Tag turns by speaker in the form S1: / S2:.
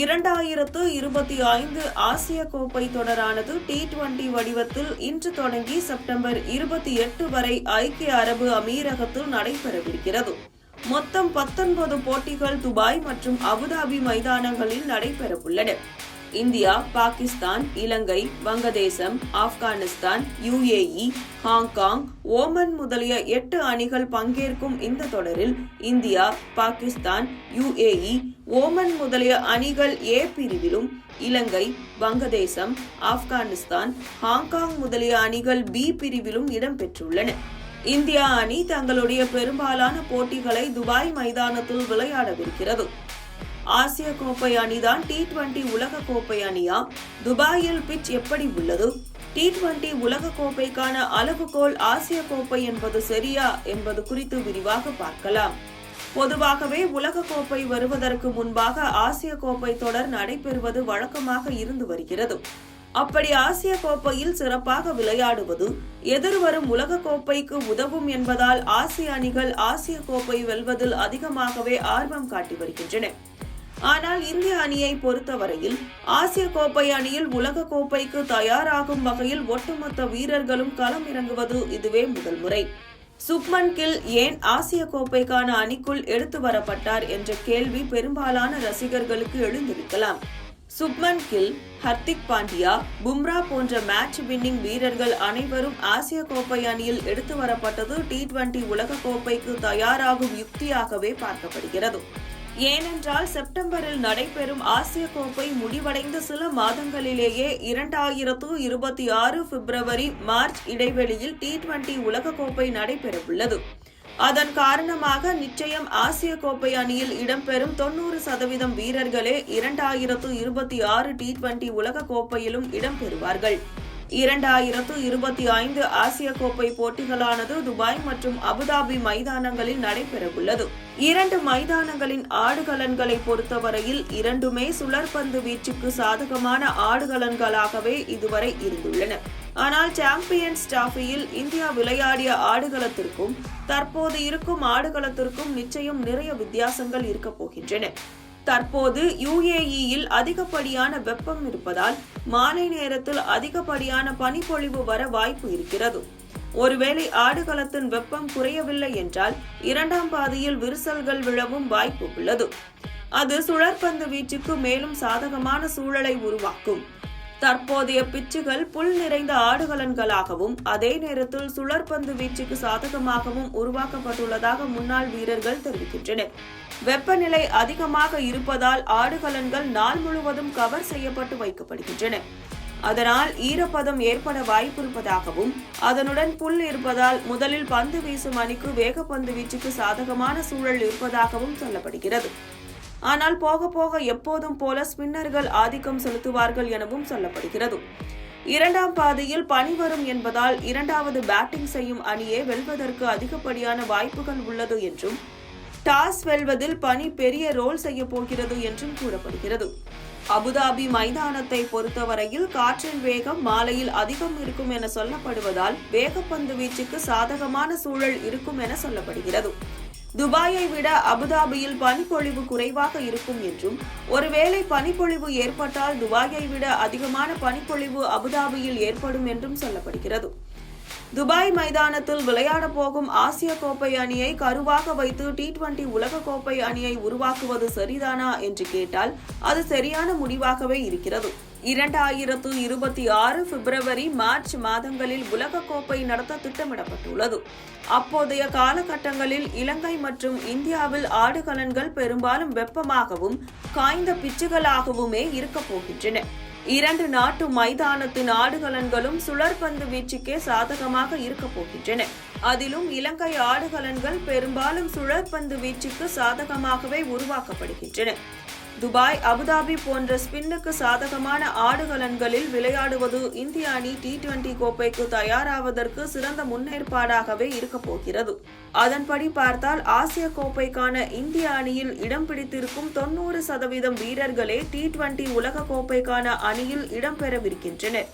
S1: இரண்டாயிரத்து இருபத்தி ஐந்து ஆசிய கோப்பை தொடரானது டி டுவெண்டி வடிவத்தில் இன்று தொடங்கி செப்டம்பர் இருபத்தி எட்டு வரை ஐக்கிய அரபு அமீரகத்தில் நடைபெறவிருக்கிறது. மொத்தம் பத்தொன்பது போட்டிகள் துபாய் மற்றும் அபுதாபி மைதானங்களில் நடைபெறவுள்ளன. இந்தியா பாகிஸ்தான் இலங்கை வங்கதேசம் ஆப்கானிஸ்தான் யுஏஇ ஹாங்காங் ஓமன் முதலிய எட்டு அணிகள் பங்கேற்கும் இந்த தொடரில் இந்தியா பாகிஸ்தான் யுஏஇ ஓமன் முதலிய அணிகள் ஏ பிரிவிலும் இலங்கை வங்கதேசம் ஆப்கானிஸ்தான் ஹாங்காங் முதலிய அணிகள் பி பிரிவிலும் இடம்பெற்றுள்ளன. இந்தியா அணி தங்களுடைய பெரும்பாலான போட்டிகளை துபாய் மைதானத்தில் விளையாடவிருக்கிறது. ஆசிய கோப்பை அணிதான் டி டுவெண்டி உலக கோப்பை அணியா? துபாயில் பிச் எப்படி உள்ளது? டி டுவெண்டி உலக கோப்பைக்கான அளவுகோல் ஆசிய கோப்பை என்பது சரியா என்பது குறித்து விரிவாக பார்க்கலாம். பொதுவாகவே உலக கோப்பை வருவதற்கு முன்பாக ஆசிய கோப்பை தொடர் நடைபெறுவது வழக்கமாக இருந்து வருகிறது. அப்படி ஆசிய கோப்பையில் சிறப்பாக விளையாடுவது எதிர்வரும் உலக கோப்பைக்கு உதவும் என்பதால் ஆசிய அணிகள் ஆசிய கோப்பை வெல்வதில் அதிகமாகவே ஆர்வம் காட்டி வருகின்றன. ஆனால் இந்திய அணியை பொறுத்தவரையில் ஆசிய கோப்பை அணியில் உலக கோப்பைக்கு தயாராகும் வகையில் ஒட்டுமொத்த வீரர்களும் களம் இறங்குவது இதுவே முதல் முறை. சுப்மன் கில் ஏன் ஆசிய கோப்பைக்கான அணிக்குள் எடுத்து வரப்பட்டார் என்ற கேள்வி பெரும்பாலான ரசிகர்களுக்கு எழுந்திருக்கலாம். சுப்மன் கில் ஹர்திக் பாண்டியா பும்ரா போன்ற மேட்ச் வின்னிங் வீரர்கள் அனைவரும் ஆசிய கோப்பை அணியில் எடுத்து வரப்பட்டது டி டுவெண்டி உலக கோப்பைக்கு தயாராகும் யுக்தியாகவே பார்க்கப்படுகிறது. ஏனென்றால் செப்டம்பரில் நடைபெறும் ஆசிய கோப்பை முடிவடைந்த சில மாதங்களிலேயே இரண்டாயிரத்து இருபத்தி ஆறு பிப்ரவரி மார்ச் இடைவெளியில் டி டுவெண்டி உலகக்கோப்பை நடைபெறவுள்ளது. அதன் காரணமாக நிச்சயம் ஆசிய கோப்பை அணியில் இடம்பெறும் தொன்னூறு சதவீதம் வீரர்களே இரண்டாயிரத்து இருபத்தி ஆறு டி டுவெண்டி உலகக்கோப்பையிலும் இடம்பெறுவார்கள். இரண்டாயிரத்து இருபத்தி ஐந்து ஆசிய கோப்பை போட்டிகளானது துபாய் மற்றும் அபுதாபி மைதானங்களில் நடைபெறவுள்ளது. இரண்டு மைதானங்களின் ஆடுகளன்களை பொறுத்தவரையில் இரண்டுமே சுழற்பந்து வீச்சுக்கு சாதகமான ஆடுகளன்களாகவே இதுவரை இருந்துள்ளன. ஆனால் சாம்பியன்ஸ் டிராஃபியில் இந்தியா விளையாடிய ஆடுகளத்திற்கும் தற்போது இருக்கும் ஆடுகளத்திற்கும் நிச்சயம் நிறைய வித்தியாசங்கள் இருக்கப் போகின்றன. தற்போது யுஏஇயில் அதிகப்படியான வெப்பம் இருப்பதால் மாலை நேரத்தில் அதிகப்படியான பனிப்பொழிவு வர வாய்ப்பு இருக்கிறது. ஒருவேளை ஆடுகளத்தின் வெப்பம் குறையவில்லை என்றால் இரண்டாம் பாதியில் விரிசல்கள் விழவும் வாய்ப்பு உள்ளது. அது சுழற்பந்து வீச்சுக்கு மேலும் சாதகமான சூழலை உருவாக்கும். தற்போதைய பிச்சுகள் புல் நிறைந்த ஆடுகளன்களாகவும் அதே நேரத்தில் சுழற்பந்து வீச்சுக்கு சாதகமாகவும் உருவாக்கப்பட்டுள்ளதாக முன்னாள் வீரர்கள் தெரிவிக்கின்றனர். வெப்பநிலை அதிகமாக இருப்பதால் ஆடுகளன்கள் நாள் முழுவதும் கவர் செய்யப்பட்டு வைக்கப்படுகின்றன. அதனால் ஈரப்பதம் ஏற்பட வாய்ப்பிருப்பதாகவும் அதனுடன் புல் இருப்பதால் முதலில் பந்து வீசும் அணிக்கு வேகப்பந்து வீச்சுக்கு சாதகமான சூழல் இருப்பதாகவும் சொல்லப்படுகிறது. ஆனால் போக போக எப்போதும் போல ஸ்பின்னர்கள் ஆதிக்கம் செலுத்துவார்கள் எனவும் சொல்லப்படுகிறது. இரண்டாம் பாதையில் பனி வரும் என்பதால் இரண்டாவது பேட்டிங் செய்யும் அணியே வெல்வதற்கு அதிகப்படியான வாய்ப்புகள் உள்ளது என்றும் டாஸ் வெல்வதில் பனி பெரிய ரோல் செய்ய போகிறது என்றும் கூறப்படுகிறது. அபுதாபி மைதானத்தை பொறுத்தவரையில் காற்றின் வேகம் மாலையில் அதிகம் இருக்கும் என சொல்லப்படுவதால் வேகப்பந்து வீச்சுக்கு சாதகமான சூழல் இருக்கும் என சொல்லப்படுகிறது. துபாயை விட அபுதாபியில் பனிப்பொழிவு குறைவாக இருக்கும் என்றும் ஒருவேளை பனிப்பொழிவு ஏற்பட்டால் துபாயை விட அதிகமான பனிப்பொழிவு அபுதாபியில் ஏற்படும் என்றும் சொல்லப்படுகிறது. துபாய் மைதானத்தில் விளையாட போகும் ஆசிய கோப்பை அணியை கருவாக வைத்து டி டுவெண்டி உலக கோப்பை அணியை உருவாக்குவது சரிதானா என்று கேட்டால் அது சரியான முடிவாகவே இருக்கிறது. இரண்டாயிரத்து இருபத்தி ஆறு பிப்ரவரி மார்ச் மாதங்களில் உலகக்கோப்பை நடத்த திட்டமிடப்பட்டுள்ளது. அப்போதைய காலகட்டங்களில் இலங்கை மற்றும் இந்தியாவில் ஆடுகளன்கள் பெரும்பாலும் வெப்பமாகவும் காய்ந்த பிச்சுகளாகவுமே இருக்கப் போகின்றன. இரண்டு நாட்டு மைதானத்தின் ஆடுகளன்களும் சுழற்பந்து வீச்சுக்கே சாதகமாக இருக்கப் போகின்றன. அதிலும் இலங்கை ஆடுகளன்கள் பெரும்பாலும் சுழற்பந்து வீச்சுக்கு சாதகமாகவே உருவாக்கப்படுகின்றன. துபாய் அபுதாபி போன்ற ஸ்பின்னுக்கு சாதகமான ஆடுகளன்களில் விளையாடுவது இந்திய அணி டி டுவெண்டி கோப்பைக்கு தயாராவதற்கு சிறந்த முன்னேற்பாடாகவே இருக்கப் போகிறது. அதன்படி பார்த்தால் ஆசிய கோப்பைக்கான இந்திய அணியில் இடம் பிடித்திருக்கும் தொன்னூறு சதவீதம் வீரர்களே டி டுவெண்டி உலக கோப்பைக்கான அணியில் இடம்பெறவிருக்கின்றனர்